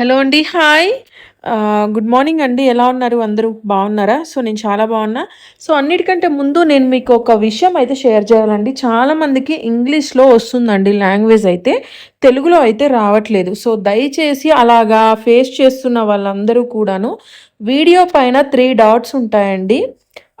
Hello అండి. Hi. Good morning అండి. ఎలా ఉన్నారు అందరూ? బాగున్నారా? సో, నేను చాలా బాగున్నా. సో, అన్నిటికంటే ముందు నేను మీకు ఒక విషయం అయితే షేర్ చేయాలండి. చాలామందికి ఇంగ్లీష్‌లో వస్తుందండి లాంగ్వేజ్ అయితే. తెలుగులో అయితే రావట్లేదు. సో, దయచేసి అలాగా ఫేస్ చేస్తున్న వాళ్ళందరూ కూడాను వీడియో పైన త్రీ డాట్స్ ఉంటాయండి.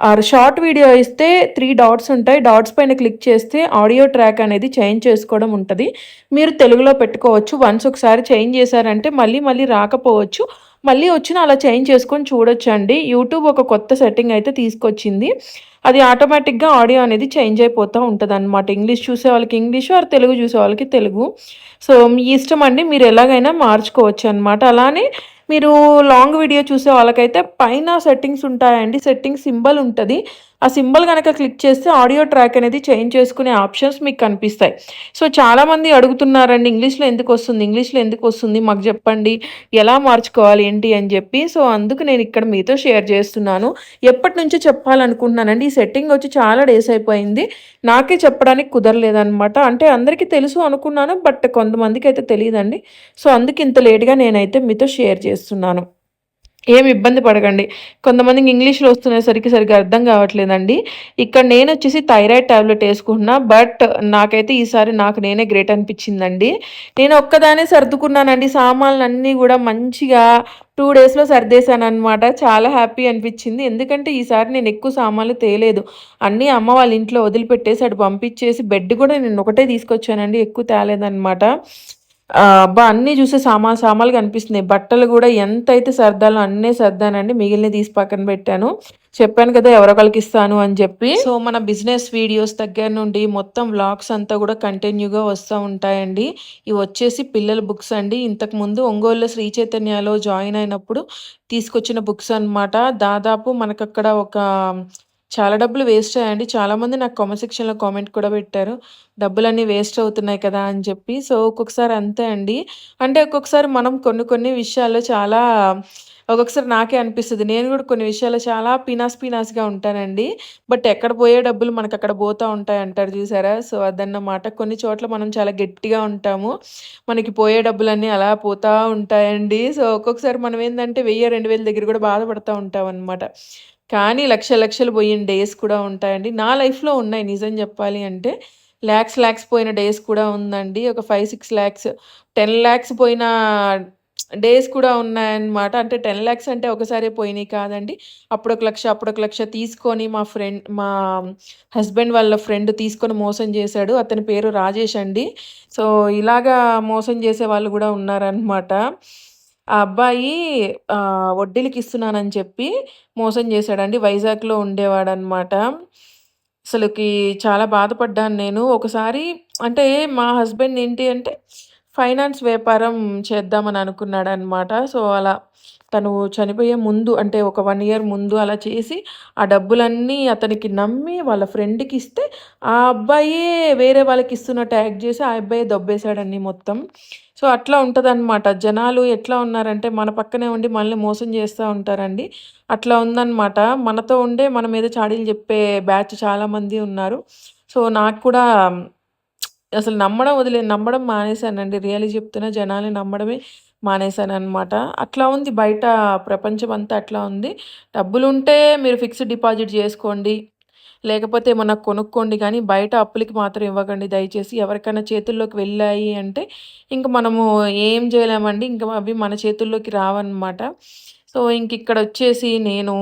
ఆర్ షార్ట్ వీడియో ఇస్తే త్రీ డాట్స్ ఉంటాయి. డాట్స్ పైన క్లిక్ చేస్తే ఆడియో ట్రాక్ అనేది చేంజ్ చేసుకోవడం ఉంటుంది మీరు తెలుగులో పెట్టుకోవచ్చు. వన్స్ ఒకసారి చేంజ్ చేశారంటే మళ్ళీ మళ్ళీ రాకపోవచ్చు. మళ్ళీ వచ్చిన అలా చేంజ్ చేసుకొని చూడొచ్చండి. యూట్యూబ్ ఒక కొత్త సెట్టింగ్ అయితే తీసుకొచ్చింది. అది ఆటోమేటిక్‌గా ఆడియో అనేది చేంజ్ అయిపోతూ ఉంటుంది అనమాట ఇంగ్లీష్ చూసే వాళ్ళకి ఇంగ్లీషు ఆర్ తెలుగు చూసే వాళ్ళకి తెలుగు. సో, మీ ఇష్టం అండి. మీరు ఎలాగైనా మార్చుకోవచ్చు అనమాట అలానే మీరు లాంగ్ వీడియో చూసే వాళ్ళకైతే పైన సెట్టింగ్స్ ఉంటాయండి. సెట్టింగ్ సింబల్ ఉంటుంది ఆ సింబల్ కనుక క్లిక్ చేస్తే ఆడియో ట్రాక్ అనేది చేంజ్ చేసుకునే ఆప్షన్స్ మీకు కనిపిస్తాయి. సో, చాలామంది అడుగుతున్నారండి ఇంగ్లీష్‌లో ఎందుకు వస్తుంది ఇంగ్లీష్‌లో ఎందుకు వస్తుంది మాకు చెప్పండి. ఎలా మార్చుకోవాలి? ఏంటి? అని చెప్పి. సో, అందుకు నేను ఇక్కడ మీతో షేర్ చేస్తున్నాను. ఎప్పటి నుంచో చెప్పాలనుకుంటున్నానండి. ఈ సెట్టింగ్ వచ్చి చాలా డేస్ అయిపోయింది. నాకే చెప్పడానికి కుదరలేదనమాట. అంటే అందరికీ తెలుసు అనుకున్నాను. బట్ కొంతమందికి అయితే తెలియదండి సో, అందుకు ఇంత లేట్‌గా నేనైతే మీతో షేర్ చేస్తున్నాను. ఏమి ఇబ్బంది పడకండి. కొంతమందికి ఇంగ్లీష్‌లో వస్తునేసరికి సరిగ్గా అర్థం కావట్లేదండి. ఇక్కడ నేను వచ్చేసి థైరాయిడ్ టాబ్లెట్ వేసుకుంటున్నా బట్ నాకైతే ఈసారి నాకు నేనే గ్రేట్ అనిపించిందండి. నేను ఒక్కదాన్నే సర్దుకున్నానండి. సామాన్లు అన్నీ కూడా మంచిగా టూ డేస్‌లో సర్దేశాననమాట. చాలా హ్యాపీ అనిపించింది. ఎందుకంటే ఈసారి నేను ఎక్కువ సామాన్లు తేలేదు. అన్నీ అమ్మ వాళ్ళ ఇంట్లో వదిలిపెట్టేసి అటు పంపించేసి బెడ్ కూడా నేను ఒకటే తీసుకొచ్చానండి. ఎక్కువ తేలేదనమాట. అబ్బా! అన్నీ చూసే సామాన్ సామాన్లు కనిపిస్తున్నాయి. బట్టలు కూడా ఎంత అయితే సర్దాలో అన్నీ సర్దానండి. మిగిలిన తీసి పక్కన పెట్టాను. చెప్పాను కదా! ఎవరొకరికి ఇస్తాను అని చెప్పి. సో, మన బిజినెస్ వీడియోస్ దగ్గర నుండి మొత్తం వ్లాగ్స్ అంతా కూడా కంటిన్యూగా వస్తూ ఉంటాయండి. ఇవి వచ్చేసి పిల్లల బుక్స్ అండి. ఇంతకుముందు ఒంగోలులో శ్రీ చైతన్యలో జాయిన్ అయినప్పుడు తీసుకొచ్చిన బుక్స్ అనమాట. దాదాపు మనకక్కడ ఒక చాలా డబ్బులు వేస్ట్ అయ్యాయండి. చాలామంది నాకు కామెంట్ సెక్షన్‌లో కామెంట్ కూడా పెట్టారు. డబ్బులన్నీ వేస్ట్ అవుతున్నాయి కదా! అని చెప్పి. సో, ఒక్కొక్కసారి అంతే అండి. అంటే ఒక్కొక్కసారి మనం కొన్ని కొన్ని విషయాల్లో చాలా ఒక్కొక్కసారి నాకే అనిపిస్తుంది నేను కూడా కొన్ని విషయాల్లో చాలా పీనాస్ పీనాస్‌గా ఉంటానండి. బట్ ఎక్కడ పోయే డబ్బులు మనకు అక్కడ పోతూ ఉంటాయి అంటారు చూసారా? సో, అదన్నమాట. కొన్ని చోట్ల మనం చాలా గట్టిగా ఉంటాము. మనకి పోయే డబ్బులన్నీ అలా పోతూ ఉంటాయండి. సో, ఒక్కొక్కసారి మనం ఏంటంటే వెయ్యి రెండు వేల దగ్గర కూడా బాధపడుతూ ఉంటాం అనమాట కానీ లక్ష లక్షలు పోయిన డేస్ కూడా ఉంటాయండి. నా లైఫ్‌లో ఉన్నాయి నిజం చెప్పాలి అంటే. ల్యాక్స్ ల్యాక్స్ పోయిన డేస్ కూడా ఉందండి. ఒక five six lakhs ten lakhs పోయిన డేస్ కూడా ఉన్నాయన్నమాట. అంటే టెన్ ల్యాక్స్ అంటే ఒకసారి పోయినాయి కాదండి. అప్పుడొక లక్ష, అప్పుడొక లక్ష తీసుకొని మా ఫ్రెండ్ మా హస్బెండ్ వాళ్ళ ఫ్రెండ్ తీసుకొని మోసం చేశాడు. అతని పేరు రాజేష్ అండి. సో, ఇలాగా మోసం చేసే వాళ్ళు కూడా ఉన్నారనమాట. ఆ అబ్బాయి వడ్డీలకి ఇస్తున్నానని చెప్పి మోసం చేశాడండి. వైజాగ్‌లో ఉండేవాడనమాట. అసలుకి చాలా బాధపడ్డాను నేను. ఒకసారి అంటే మా హస్బెండ్ ఏంటి అంటే ఫైనాన్స్ వ్యాపారం చేద్దామని అనుకున్నాడనమాట. సో, అలా తను చనిపోయే ముందు అంటే ఒక వన్ ఇయర్ ముందు అలా చేసి ఆ డబ్బులన్నీ అతనికి నమ్మి వాళ్ళ ఫ్రెండ్‌కి ఇస్తే ఆ అబ్బాయే వేరే వాళ్ళకి ఇస్తున్నట్టు యాక్ట్ చేసి ఆ అబ్బాయి దొబ్బేసాడండి మొత్తం. సో, అట్లా ఉంటుందన్నమాట జనాలు ఎట్లా ఉన్నారంటే మన పక్కనే ఉండి మనల్ని మోసం చేస్తూ ఉంటారండి. అట్లా ఉందనమాట. మనతో ఉండే మన మీద చాడీలు చెప్పే బ్యాచ్ చాలామంది ఉన్నారు. సో, నాకు కూడా అసలు నమ్మడం వదిలే నమ్మడం మానేశానండి. రియల్లీ చెప్తున్నా జనాల్ని నమ్మడమే మానేశాననమాట. అట్లా ఉంది బయట ప్రపంచం అంతా అట్లా ఉంది. డబ్బులుంటే మీరు ఫిక్స్డ్ డిపాజిట్ చేసుకోండి. లేకపోతే ఏమన్నా కొనుక్కోండి కానీ బయట అప్పులకి మాత్రం ఇవ్వకండి దయచేసి. ఎవరికైనా చేతుల్లోకి వెళ్ళాయి అంటే ఇంకా మనము ఏం చేయలేమండి. ఇంకా అవి మన చేతుల్లోకి రావన్నమాట. సో, ఇంక ఇక్కడ వచ్చేసి నేను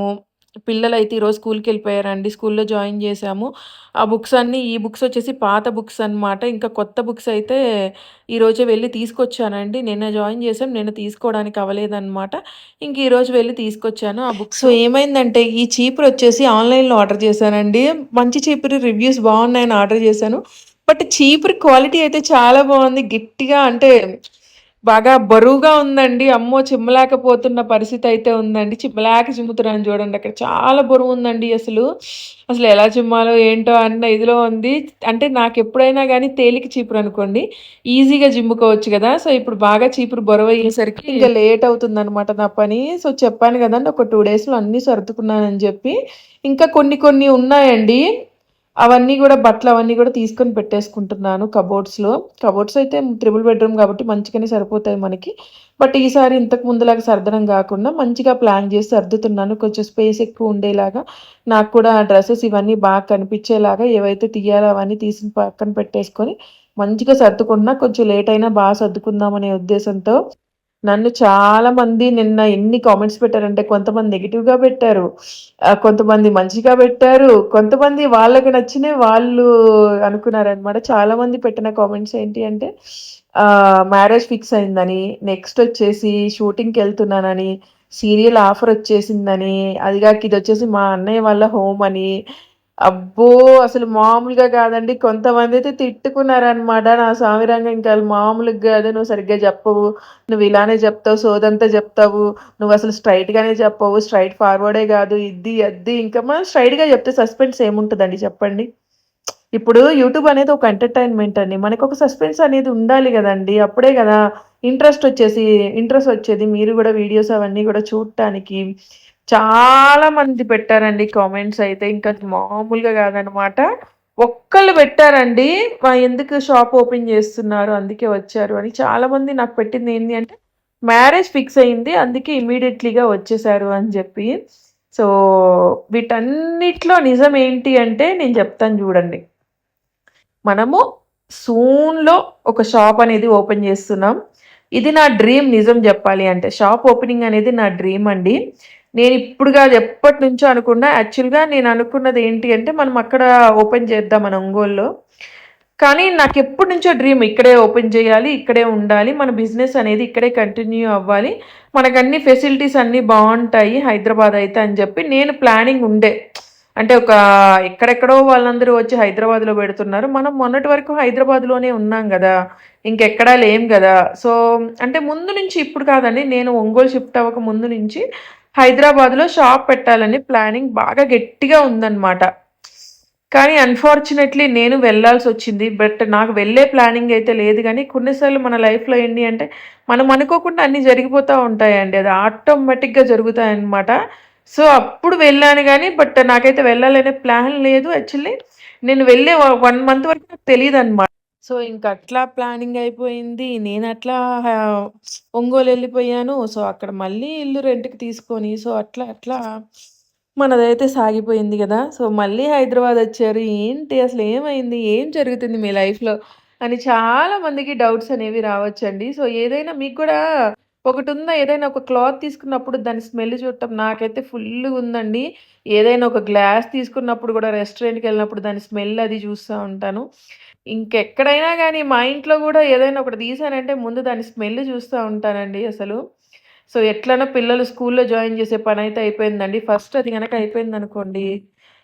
పిల్లలు అయితే ఈరోజు స్కూల్‌కెళ్ళిపోయారండి. స్కూల్‌లో జాయిన్ చేశాము. ఆ బుక్స్ అన్నీ ఈ బుక్స్ వచ్చేసి పాత బుక్స్ అనమాట. ఇంకా కొత్త బుక్స్ అయితే ఈరోజే వెళ్ళి తీసుకొచ్చానండి. నిన్న జాయిన్ చేసాం నిన్న తీసుకోవడానికి అవ్వలేదన్నమాట ఇంక ఈరోజు వెళ్ళి తీసుకొచ్చాను ఆ బుక్స్. సో, ఏమైందంటే ఈ చీపురు వచ్చేసి ఆన్‌లైన్‌లో ఆర్డర్ చేశానండి. మంచి చీపురు రివ్యూస్ బాగున్నాయని ఆర్డర్ చేశాను. బట్ చీపురు క్వాలిటీ అయితే చాలా బాగుంది. గట్టిగా అంటే బాగా బరువుగా ఉందండి. అమ్మో! చిమ్మలేకపోతున్న పరిస్థితి అయితే ఉందండి. చిమ్మలేక చిమ్ముతున్నాను చూడండి అక్కడ. చాలా బరువు ఉందండి అసలు. అసలు ఎలా చిమ్మాలో ఏంటో అన్న ఇదిలో ఉంది. అంటే నాకు ఎప్పుడైనా కానీ తేలిక చీపురు అనుకోండి ఈజీగా జిమ్ముకోవచ్చు కదా సో, ఇప్పుడు బాగా చీపురు బరువు అయ్యేసరికి ఇంకా లేట్ అవుతుంది అనమాట నా పని. సో, చెప్పాను కదండి ఒక టూ డేస్‌లో అన్నీ సర్దుకున్నానని చెప్పి ఇంకా కొన్ని కొన్ని ఉన్నాయండి. అవన్నీ కూడా బట్టలు అవన్నీ కూడా తీసుకొని పెట్టేసుకుంటున్నాను కబోర్డ్స్‌లో. కబోర్డ్స్ అయితే ట్రిపుల్ బెడ్‌రూమ్ కాబట్టి మంచిగానే సరిపోతాయి మనకి. బట్ ఈసారి ఇంతకు ముందులాగా సర్దడం కాకుండా మంచిగా ప్లాన్ చేసి సర్దుతున్నాను. కొంచెం స్పేస్ ఎక్కువ ఉండేలాగా నాకు కూడా డ్రెస్సెస్ ఇవన్నీ బాగా కనిపించేలాగా ఏవైతే తీయాలో అవన్నీ తీసి పక్కన పెట్టేసుకొని మంచిగా సర్దుకున్నా కొంచెం లేట్ అయినా బాగా సర్దుకుందాం అనే ఉద్దేశంతో నన్ను చాలా మంది నిన్న ఎన్ని కామెంట్స్ పెట్టారంటే కొంతమంది నెగిటివ్‌గా పెట్టారు. కొంతమంది మంచిగా పెట్టారు. కొంతమంది వాళ్ళకి నచ్చిన వాళ్ళు అనుకున్నారనమాట. చాలామంది పెట్టిన కామెంట్స్ ఏంటి అంటే మ్యారేజ్ ఫిక్స్ అయిందని, నెక్స్ట్ వచ్చేసి షూటింగ్‌కెళ్తున్నానని, సీరియల్ ఆఫర్ వచ్చేసిందని, అది ఇది వచ్చేసి మా అన్నయ్య వాళ్ళ హోమ్ అని, అబ్బో! అసలు మామూలుగా కాదండి. కొంతమంది అయితే తిట్టుకున్నారనమాట. నా సామిరంగా ఇంకా మామూలుగా కాదు. నువ్వు సరిగ్గా చెప్పవు. నువ్వు ఇలానే చెప్తావు. సోదంతా చెప్తావు. నువ్వు అసలు స్ట్రైట్గానే చెప్పవు. స్ట్రైట్ ఫార్వర్డే కాదు. ఇది, అది ఇంకా మనం స్ట్రైట్గా చెప్తే సస్పెన్స్ ఏముంటుందండి చెప్పండి? ఇప్పుడు యూట్యూబ్ అనేది ఒక ఎంటర్‌టైన్‌మెంట్ అండి. మనకు ఒక సస్పెన్స్ అనేది ఉండాలి కదండి అప్పుడే కదా ఇంట్రెస్ట్ వచ్చేసి ఇంట్రెస్ట్ వచ్చేది. మీరు కూడా వీడియోస్ అవన్నీ కూడా చూడటానికి. చాలా మంది పెట్టారండి కామెంట్స్ అయితే. ఇంకా మామూలుగా కాదనమాట ఒక్కళ్ళు పెట్టారండి. ఎందుకు షాప్ ఓపెన్ చేస్తున్నారు అందుకే వచ్చారు అని. చాలామంది నాకు పెట్టింది ఏంటి అంటే, మ్యారేజ్ ఫిక్స్ అయింది. అందుకే ఇమీడియట్లీగా వచ్చేసారు అని చెప్పి సో, వీటన్నిటిలో నిజం ఏంటి అంటే నేను చెప్తాను చూడండి మనము సూన్‌లో ఒక షాప్ అనేది ఓపెన్ చేస్తున్నాం ఇది నా డ్రీమ్ నిజం చెప్పాలి అంటే. షాప్ ఓపెనింగ్ అనేది నా డ్రీమ్ అండి. నేను ఇప్పుడు ఎప్పటి నుంచో అనుకున్నా. యాక్చువల్‌గా నేను అనుకున్నది ఏంటి అంటే మనం అక్కడ ఓపెన్ చేద్దాం మన ఒంగోలులో. కానీ నాకు ఎప్పటి నుంచో డ్రీమ్ ఇక్కడే ఓపెన్ చేయాలి. ఇక్కడే ఉండాలి. మన బిజినెస్ అనేది ఇక్కడే కంటిన్యూ అవ్వాలి. మనకు అన్ని ఫెసిలిటీస్ అన్నీ బాగుంటాయి హైదరాబాద్ అయితే అని చెప్పి నేను ప్లానింగ్ ఉండే. అంటే ఒక ఎక్కడెక్కడో వాళ్ళందరూ వచ్చి హైదరాబాద్‌లో పెడుతున్నారు. మనం మొన్నటి వరకు హైదరాబాద్‌లోనే ఉన్నాం కదా ఇంకెక్కడా లేం కదా సో, అంటే ముందు నుంచి ఇప్పుడు కాదండి. నేను ఒంగోలు షిఫ్ట్ అవ్వక ముందు నుంచి హైదరాబాద్‌లో షాప్ పెట్టాలని ప్లానింగ్ బాగా గట్టిగా ఉందన్నమాట. కానీ అన్‌ఫార్చునేట్‌లీ నేను వెళ్ళాల్సి వచ్చింది బట్ నాకు వెళ్ళే ప్లానింగ్ అయితే లేదు కానీ కొన్నిసార్లు మన లైఫ్‌లో ఏంటి అంటే, మనం అనుకోకుండా అన్నీ జరిగిపోతూ ఉంటాయండి. అది ఆటోమేటిక్‌గా జరుగుతాయన్నమాట. సో, అప్పుడు వెళ్ళాను కానీ బట్ నాకైతే వెళ్ళాలనే ప్లాన్ లేదు యాక్చువల్లీ. నేను వెళ్ళే వ 1 మంత్ వరకు నాకు తెలియదు అనమాట సో, ఇంక అట్లా ప్లానింగ్ అయిపోయింది. నేనట్లా హ ఒంగోలు వెళ్ళిపోయాను సో, అక్కడ మళ్ళీ ఇల్లు రెంట్‌కి తీసుకొని, సో, అట్లా అట్లా మనదైతే సాగిపోయింది గదా! సో, మళ్ళీ హైదరాబాద్ వచ్చారు. ఏంటి అసలు ఏమైంది? ఏం జరుగుతుంది మీ లైఫ్‌లో? అని చాలా మందికి డౌట్స్ అనేవి రావచ్చండి. సో, ఏదైనా మీకు గూడా ఒకటుందా? ఏదైనా ఒక క్లాత్ తీసుకున్నప్పుడు దాని స్మెల్ చూడటం నాకైతే ఫుల్లుగా ఉందండి. ఏదైనా ఒక గ్లాస్ తీసుకున్నప్పుడు కూడా రెస్టారెంట్కి వెళ్ళినప్పుడు దాని స్మెల్ అది చూస్తూ ఉంటాను. ఇంకెక్కడైనా కానీ మా ఇంట్లో కూడా ఏదైనా ఒకటి తీశానంటే ముందు దాని స్మెల్ చూస్తూ ఉంటానండి అసలు. సో, ఎట్లనో పిల్లలు స్కూల్‌లో జాయిన్ చేసే పని అయితే అయిపోయిందండి. ఫస్ట్ అది గనక అయిపోయిందనుకోండి,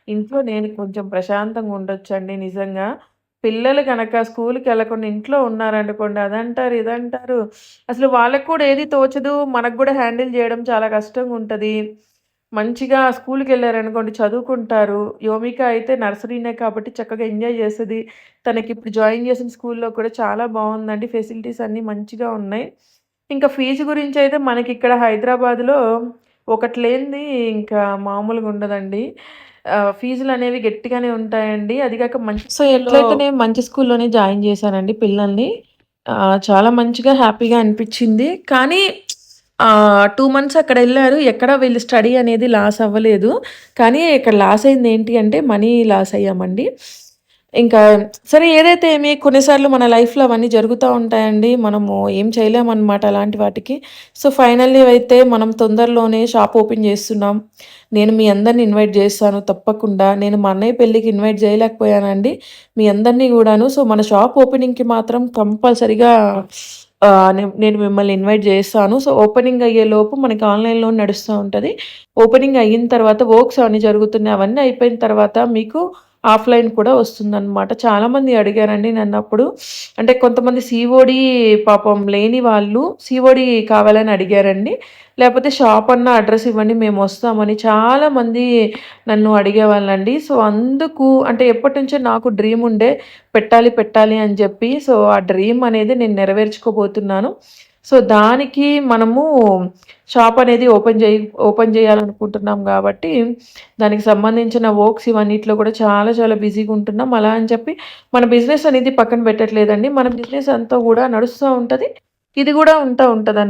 ఇంట్లో నేను కొంచెం ప్రశాంతంగా ఉండొచ్చండి నిజంగా. పిల్లలు కనుక స్కూల్కి వెళ్ళకుండా ఇంట్లో ఉన్నారనుకోండి, అదంటారు, ఇదంటారు. అసలు వాళ్ళకి కూడా ఏది తోచదు. మనకు కూడా హ్యాండిల్ చేయడం చాలా కష్టంగా ఉంటుంది మంచిగా స్కూల్కి వెళ్ళారనుకోండి చదువుకుంటారు. యోమిక అయితే నర్సరీనే కాబట్టి చక్కగా ఎంజాయ్ చేస్తది. తనకిప్పుడు జాయిన్ చేసిన స్కూల్‌లో కూడా చాలా బాగుందండి ఫెసిలిటీస్ అన్నీ మంచిగా ఉన్నాయి. ఇంకా ఫీజు గురించి అయితే మనకి ఇక్కడ హైదరాబాద్‌లో ఒకటి లేనిది ఇంకా మామూలుగా ఉండదండి. ఫీజులు అనేవి గట్టిగానే ఉంటాయండి. అది కాక మంచి సో, ఎట్లయితేనే మంచి స్కూల్‌లోనే జాయిన్ చేశానండి పిల్లల్ని. చాలా మంచిగా హ్యాపీగా అనిపించింది కానీ టూ మంత్స్ అక్కడ వెళ్ళారు ఎక్కడ వీళ్ళు స్టడీ అనేది లాస్ అవ్వలేదు. కానీ ఇక్కడ లాస్ అయింది ఏంటి అంటే మనీ లాస్ అయ్యామండి. ఇంకా సరే ఏదైతే ఏమి కొన్నిసార్లు మన లైఫ్‌లో అవన్నీ జరుగుతూ ఉంటాయండి. మనము ఏం చేయలేమన్నమాట అలాంటి వాటికి. సో, ఫైనల్లీ అయితే మనం తొందరలోనే షాప్ ఓపెన్ చేస్తున్నాం. నేను మీ అందరిని ఇన్వైట్ చేస్తాను తప్పకుండా. నేను మా అన్నయ్య పెళ్ళికి ఇన్వైట్ చేయలేకపోయానండి. మీ అందరినీ కూడాను సో, మన షాప్ ఓపెనింగ్‌కి మాత్రం కంపల్సరిగా నేను మిమ్మల్ని ఇన్వైట్ చేస్తాను. సో, ఓపెనింగ్ అయ్యేలోపు మనకి ఆన్‌లైన్‌లో నడుస్తూ ఉంటుంది ఓపెనింగ్ అయిన తర్వాత వర్క్స్ అవన్నీ జరుగుతున్నాయి. అవన్నీ అయిపోయిన తర్వాత మీకు ఆఫ్‌లైన్ కూడా వస్తుందన్నమాట చాలామంది అడిగారండి నన్ను అప్పుడు అంటే కొంతమంది సిఓడి పాపం లేని వాళ్ళు సిఓడి కావాలని అడిగారండి. లేకపోతే షాప్ అన్న అడ్రస్ ఇవ్వండి మేము వస్తామని చాలామంది నన్ను అడిగేవాళ్ళండి. సో, అందుకు అంటే ఎప్పటినుంచో నాకు డ్రీమ్ ఉండే పెట్టాలి, పెట్టాలి అని చెప్పి సో, ఆ డ్రీమ్ అనేది నేను నెరవేర్చుకోబోతున్నాను. సో దానికి మనము షాప్ అనేది ఓపెన్ చేయి ఓపెన్ చేయాలనుకుంటున్నాం కాబట్టి దానికి సంబంధించిన వర్క్స్ ఇవన్నిట్లో కూడా చాలా చాలా బిజీగా ఉంటున్నాం. అలా అని చెప్పి మన బిజినెస్ అనేది పక్కన పెట్టట్లేదండి. మన బిజినెస్ అంతా కూడా నడుస్తూ ఉంటుంది. ఇది కూడా ఉంటా ఉంటుంది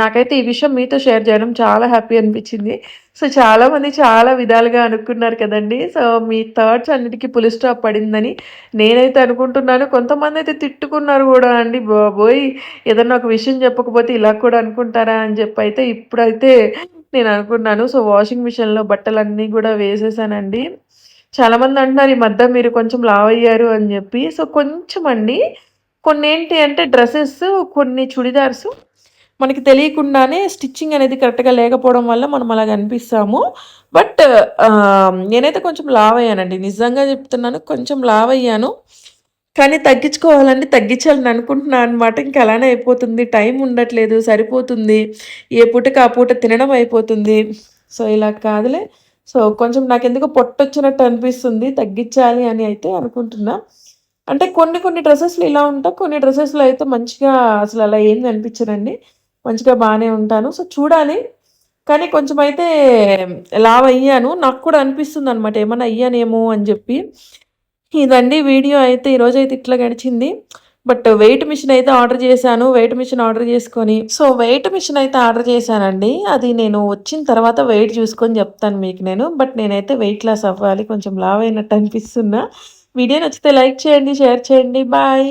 నాకైతే ఈ విషయం మీతో షేర్ చేయడం చాలా హ్యాపీ అనిపించింది. సో చాలామంది చాలా విధాలుగా అనుకున్నారు కదండి. సో మీ థర్డ్స్ అన్నిటికీ పులి స్టాప్ పడిందని నేనైతే అనుకుంటున్నాను. కొంతమంది అయితే తిట్టుకున్నారు కూడా అండి. బాబోయ్ ఏదన్నా ఒక విషయం చెప్పకపోతే ఇలా కూడా అనుకుంటారా అని చెప్పి అయితే ఇప్పుడైతే నేను అనుకున్నాను. సో వాషింగ్ మిషన్లో బట్టలన్నీ కూడా వేసేసానండి. చాలామంది అంటున్నారు ఈ మధ్య మీరు కొంచెం లావ్ అయ్యారు అని చెప్పి. సో కొంచెం అండి. కొన్ని ఏంటి అంటే డ్రెస్సెస్ కొన్ని చుడిదార్సు మనకి తెలియకుండానే స్టిచ్చింగ్ అనేది కరెక్ట్గా లేకపోవడం వల్ల మనం అలా కనిపిస్తాము. బట్ uh, um, నేనైతే కొంచెం లావ్ అయ్యానండి. నిజంగా చెప్తున్నాను కొంచెం లావ్ అయ్యాను. కానీ తగ్గించుకోవాలండి తగ్గించాలని అనుకుంటున్నాను అనమాట ఇంకా అలానే అయిపోతుంది. టైం ఉండట్లేదు సరిపోతుంది. ఏ పూటకి ఆ పూట తినడం అయిపోతుంది. సో ఇలా కాదులే. సో కొంచెం నాకు ఎందుకు పొట్టొచ్చినట్టు అనిపిస్తుంది. తగ్గించాలి అని అయితే అనుకుంటున్నా. అంటే కొన్ని కొన్ని డ్రెస్సెస్లు ఇలా ఉంటాయి. కొన్ని డ్రెస్సెస్లో అయితే మంచిగా అసలు అలా ఏం అనిపించదండి. మంచిగా బాగానే ఉంటాను. సో చూడాలి. కానీ కొంచెం అయితే లావ్ అయ్యాను. నాకు కూడా అనిపిస్తుంది అనమాట ఏమైనా అయ్యానేమో అని చెప్పి. ఇదండి వీడియో అయితే ఈరోజు అయితే ఇట్లా గడిచింది. బట్ వెయిట్ మిషన్ అయితే ఆర్డర్ చేశాను. వెయిట్ మిషన్ ఆర్డర్ చేసుకొని. సో వెయిట్ మిషన్ అయితే ఆర్డర్ చేశానండి. అది నేను వచ్చిన తర్వాత వెయిట్ చూసుకొని చెప్తాను మీకు నేను. బట్ నేనైతే వెయిట్ లాస్ అవ్వాలి. కొంచెం లావ్ అయినట్టు అనిపిస్తున్నా. వీడియో నచ్చితే లైక్ చేయండి షేర్ చేయండి. బాయ్.